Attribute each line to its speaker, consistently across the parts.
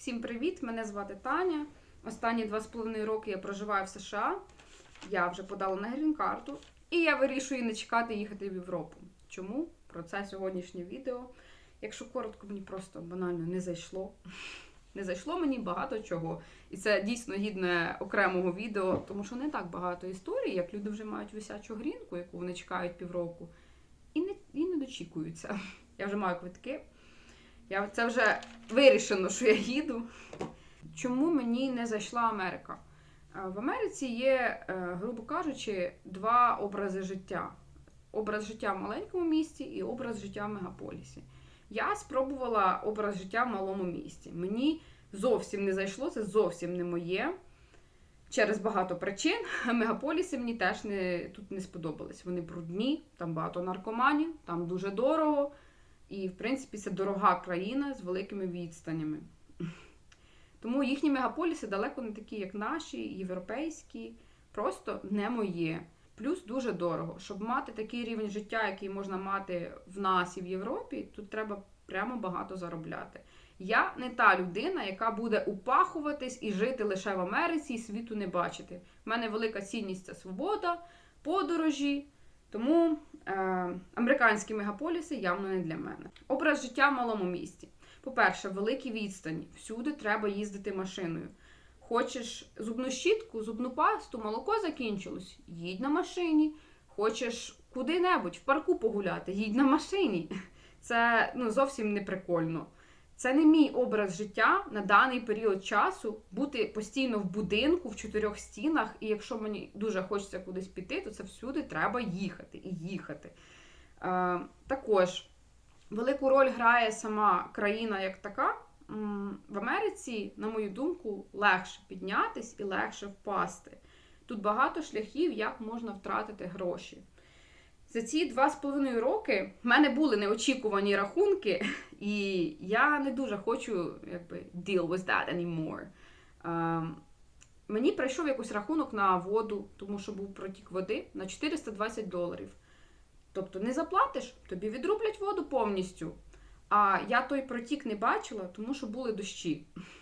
Speaker 1: Всім привіт! Мене звати Таня. Останні два з половиною роки я проживаю в США. Я вже подала на грін-карту, і я вирішую не чекати їхати в Європу. Чому? Про це сьогоднішнє відео. Якщо коротко, мені просто банально не зайшло. Не зайшло мені багато чого. І це дійсно гідне окремого відео, тому що не так багато історій, як люди вже мають висячу грінку, яку вони чекають півроку, і не, і не дочікуються. Я вже маю квитки. Я це вже вирішено, що я їду. Чому мені не зайшла Америка? Е, В Америці є, е, грубо кажучи, два образи життя: образ життя в маленькому місті і образ життя в мегаполісі. Я спробувала образ життя в малому місті. Мені зовсім не зайшло, це зовсім не моє. Через багато причин. Мегаполіси мені теж не, тут не сподобались. Вони брудні, там багато наркоманів, там дуже дорого. І, в принципі, це дорога країна з великими відстанями. Тому їхні мегаполіси далеко не такі, як наші, європейські, просто не моє. Плюс дуже дорого. Щоб мати такий рівень життя, який можна мати в нас і в Європі, тут треба прямо багато заробляти. Я не та людина, яка буде упахуватись і жити лише в Америці і світу не бачити. У мене велика цінність це свобода, подорожі. Тому е, американські мегаполіси явно не для мене. Образ життя в малому місті. По-перше, великі відстані. Всюди треба їздити машиною. Хочеш зубну щітку, зубну пасту, молоко закінчилось, їдь на машині. Хочеш куди-небудь в парку погуляти, їдь на машині. Це ну, зовсім не прикольно. Це не мій образ життя на даний період часу бути постійно в будинку в чотирьох стінах, і якщо мені дуже хочеться кудись піти, то це всюди треба їхати і їхати. Е, також велику роль грає сама країна як така. В Америці, на мою думку, легше піднятись і легше впасти. Тут багато шляхів, як можна втратити гроші. За ці два з половиною роки в мене були неочікувані рахунки, і я не дуже хочу якби, deal with that anymore. Ем, мені прийшов якийсь рахунок на воду, тому що був протік води на 420 доларів. Тобто не заплатиш, тобі відрублять воду повністю. А я той протік не бачила, тому що були дощі.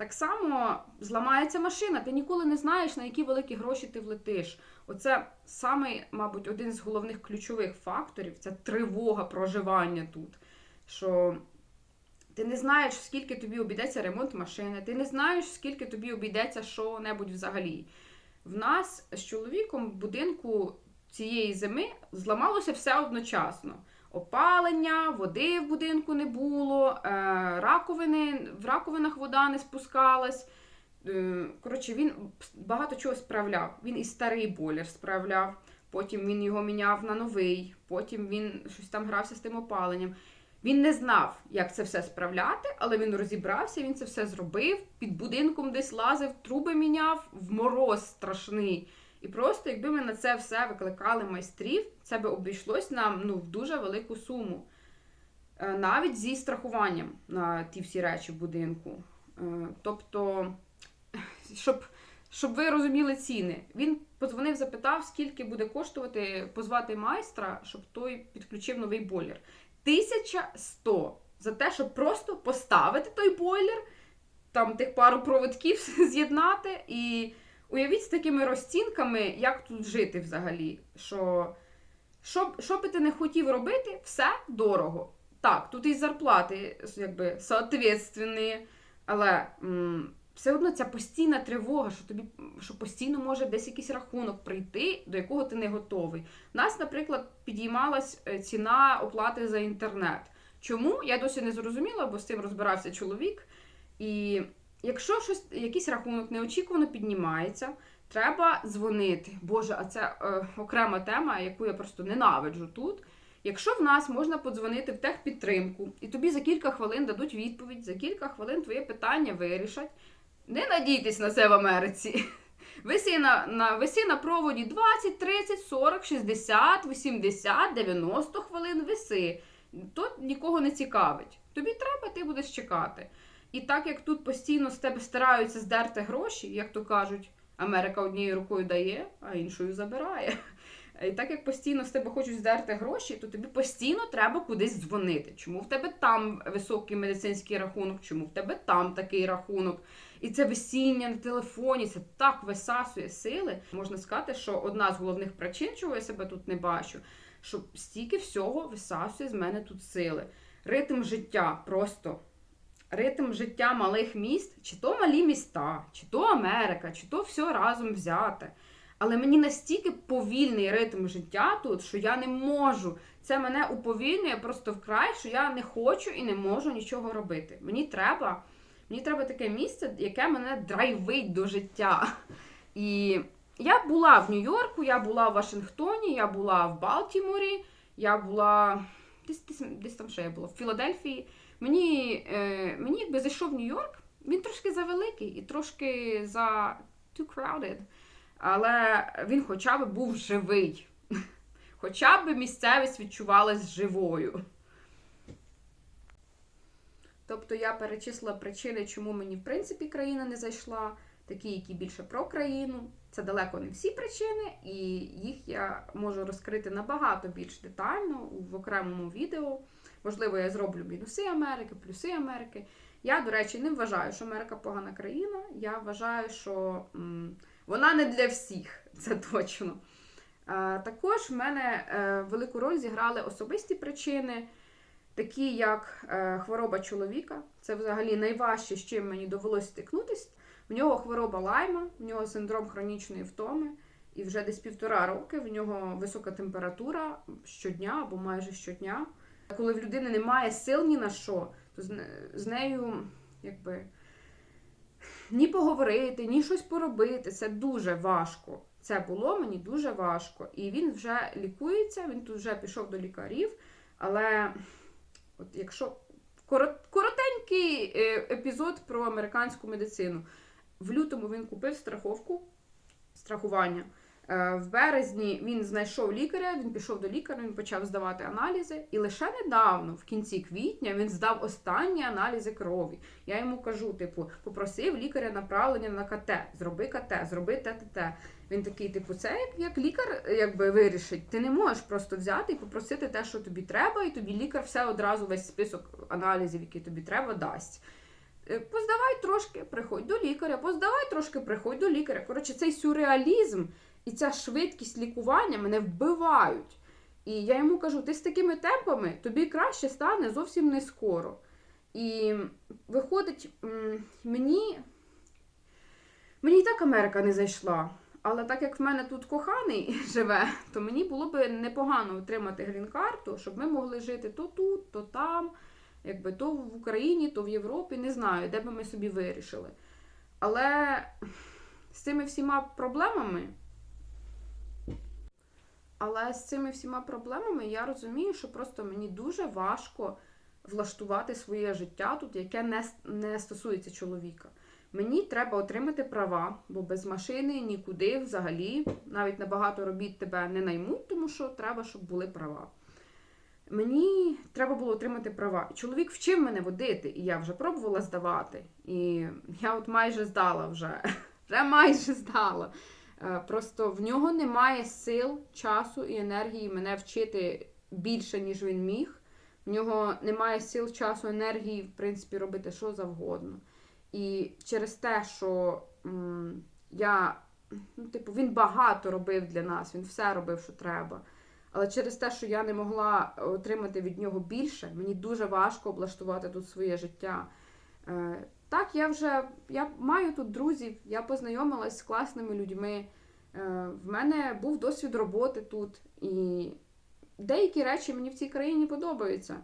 Speaker 1: Так само зламається машина, ти ніколи не знаєш, на які великі гроші ти влетиш. Оце саме, мабуть, один з головних ключових факторів це тривога проживання тут. Що ти не знаєш, скільки тобі обійдеться ремонт машини, ти не знаєш, скільки тобі обійдеться що-небудь взагалі. В нас з чоловіком в будинку цієї зими зламалося все одночасно. Опалення, води в будинку не було, е, раковини, в раковинах вода не спускалась. Е, Коротше, він багато чого справляв. Він і старий бойлер справляв, потім він його міняв на новий, потім він щось там грався з тим опаленням. Він не знав, як це все справляти, але він розібрався, він це все зробив. Під будинком десь лазив, труби міняв, в мороз страшний. І просто, якби ми на це все викликали майстрів, це би обійшлось нам ну, в дуже велику суму. Е, Навіть зі страхуванням на ті всі речі в будинку. Е, Тобто, щоб, щоб ви розуміли ціни, він подзвонив, запитав, скільки буде коштувати позвати майстра, щоб той підключив новий бойлер. 1100 за те, щоб просто поставити той бойлер, там тих пару проводків з'єднати і. Уявіть з такими розцінками, як тут жити взагалі. Що, що, що би ти не хотів робити, все дорого. Так, тут і зарплати якби, соответственні, але м, все одно ця постійна тривога, що тобі що постійно може десь якийсь рахунок прийти, до якого ти не готовий. Нас, наприклад, підіймалась е, ціна оплати за інтернет. Чому? Я досі не зрозуміла, бо з цим розбирався чоловік. І Якщо щось, якийсь рахунок неочікувано піднімається, треба дзвонити. Боже, а це е, окрема тема, яку я просто ненавиджу тут. Якщо в нас можна подзвонити в техпідтримку, і тобі за кілька хвилин дадуть відповідь, за кілька хвилин твоє питання вирішать, не надійтесь на це в Америці. Висі на, на, висі на проводі 20, 30, 40, 60, 80, 90 хвилин виси. То нікого не цікавить. Тобі треба, ти будеш чекати. І так як тут постійно з тебе стараються здерти гроші, як то кажуть, Америка однією рукою дає, а іншою забирає. І так як постійно з тебе хочуть здерти гроші, то тобі постійно треба кудись дзвонити. Чому в тебе там високий медицинський рахунок, чому в тебе там такий рахунок? І це висіння на телефоні, це так висасує сили. Можна сказати, що одна з головних причин, чого я себе тут не бачу, що стільки всього висасує з мене тут сили. Ритм життя просто. Ритм життя малих міст, чи то малі міста, чи то Америка, чи то все разом взяте. Але мені настільки повільний ритм життя тут, що я не можу. Це мене уповільнює просто вкрай, що я не хочу і не можу нічого робити. Мені треба, мені треба таке місце, яке мене драйвить до життя. І я була в Нью-Йорку, я була в Вашингтоні, я була в Балтіморі, я була десь, десь, десь там ще я була в Філадельфії. Мені, е, мені якби зайшов Нью-Йорк, він трошки завеликий і трошки за too crowded. Але він хоча б був живий. Хоча б місцевість відчувалась живою. Тобто я перечислила причини, чому мені, в принципі, країна не зайшла, такі, які більше про країну. Це далеко не всі причини, і їх я можу розкрити набагато більш детально в окремому відео. Можливо, я зроблю мінуси Америки, плюси Америки. Я, до речі, не вважаю, що Америка погана країна. Я вважаю, що вона не для всіх, це точно. Також в мене е, велику роль зіграли особисті причини, такі як е, хвороба чоловіка. Це взагалі найважче, з чим мені довелося стикнутися. В нього хвороба лайма, в нього синдром хронічної втоми, і вже десь півтора роки в нього висока температура щодня або майже щодня. Коли в людини немає сил ні на що, то з, нею якби ні поговорити, ні щось поробити. Це дуже важко. Це було мені дуже важко. І він вже лікується, він тут вже пішов до лікарів. Але от якщо коротенький е, епізод про американську медицину. В лютому він купив страховку страхування. Е, В березні він знайшов лікаря, він пішов до лікаря, він почав здавати аналізи. І лише недавно, в кінці квітня, він здав останні аналізи крові. Я йому кажу: типу, попросив лікаря направлення на КТ, зроби КТ, зроби ТТТ. Він такий, типу, це як, як лікар якби вирішить. Ти не можеш просто взяти і попросити те, що тобі треба, і тобі лікар все одразу весь список аналізів, які тобі треба, дасть. Е, Поздавай трошки, приходь до лікаря, поздавай трошки, приходь до лікаря. Коротше, цей сюрреалізм і ця швидкість лікування мене вбивають. І я йому кажу: ти з такими темпами тобі краще стане зовсім не скоро. І виходить, мені, мені і так Америка не зайшла. Але так як в мене тут коханий живе, то мені було б непогано отримати грін-карту, щоб ми могли жити то тут, то там, якби то в Україні, то в Європі, не знаю, де би ми собі вирішили. Але з цими всіма проблемами. Але з цими всіма проблемами я розумію, що просто мені дуже важко влаштувати своє життя тут, яке не, не стосується чоловіка. Мені треба отримати права, бо без машини нікуди взагалі, навіть на багато робіт тебе не наймуть, тому що треба, щоб були права. Мені треба було отримати права. Чоловік вчив мене водити, і я вже пробувала здавати. І я от майже здала вже. Вже майже здала. Е, Просто в нього немає сил, часу і енергії мене вчити більше, ніж він міг. В нього немає сил, часу, енергії, в принципі, робити що завгодно. І через те, що я, ну, типу, він багато робив для нас, він все робив, що треба. Але через те, що я не могла отримати від нього більше, мені дуже важко облаштувати тут своє життя. Е, так, я вже я маю тут друзів, я познайомилась з класними людьми. Е, в мене був досвід роботи тут, і деякі речі мені в цій країні подобаються.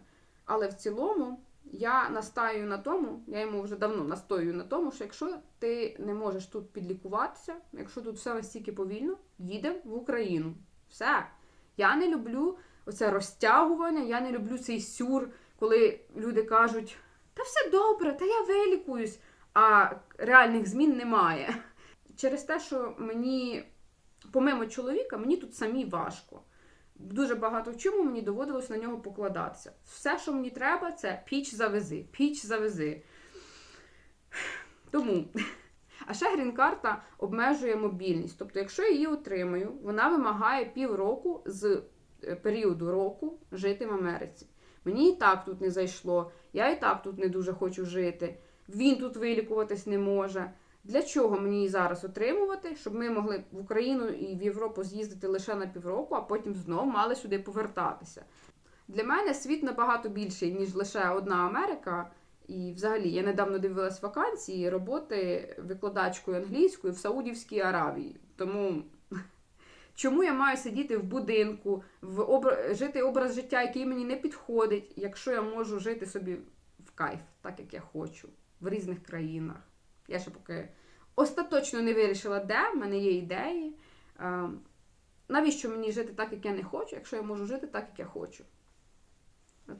Speaker 1: Але в цілому я настаю на тому, я йому вже давно настоюю на тому, що якщо ти не можеш тут підлікуватися, якщо тут все настільки повільно, їдемо в Україну. Все. Я не люблю оце розтягування, я не люблю цей сюр, коли люди кажуть, та все добре, та я вилікуюсь, а реальних змін немає. Через те, що мені, помимо чоловіка, мені тут самі важко. Дуже багато в чому мені доводилось на нього покладатися. Все, що мені треба, це піч завези, піч завези. Тому. А ще грін-карта обмежує мобільність. Тобто, якщо я її отримаю, вона вимагає півроку з е, періоду року жити в Америці. Мені і так тут не зайшло, я і так тут не дуже хочу жити. Він тут вилікуватись не може. Для чого мені її зараз отримувати, щоб ми могли в Україну і в Європу з'їздити лише на півроку, а потім знов мали сюди повертатися? Для мене світ набагато більший, ніж лише одна Америка. І взагалі я недавно дивилась вакансії роботи викладачкою англійської в Саудівській Аравії. Тому чому я маю сидіти в будинку, в обра... жити образ життя, який мені не підходить, якщо я можу жити собі в кайф, так як я хочу, в різних країнах. Я ще поки остаточно не вирішила, де в мене є ідеї. Навіщо мені жити так, як я не хочу, якщо я можу жити так, як я хочу?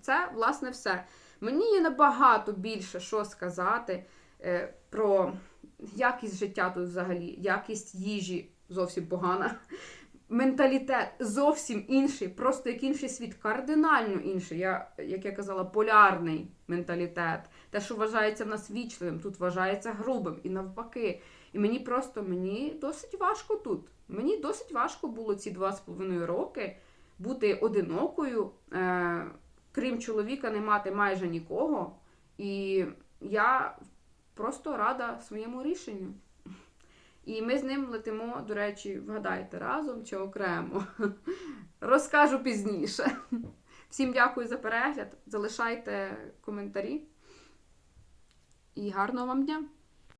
Speaker 1: Це, власне, все. Мені є набагато більше що сказати е, про якість життя тут взагалі, якість їжі зовсім погана. Менталітет зовсім інший, просто як інший світ, кардинально інший. Я, як я казала, полярний менталітет. Те, що вважається в нас вічливим, тут вважається грубим і навпаки. І мені просто мені досить важко тут. Мені досить важко було ці два з половиною роки бути одинокою. Е, крім чоловіка, не мати майже нікого. І я просто рада своєму рішенню. І ми з ним летимо, до речі, вгадайте, разом чи окремо. Розкажу пізніше. Всім дякую за перегляд. Залишайте коментарі. І гарного вам дня!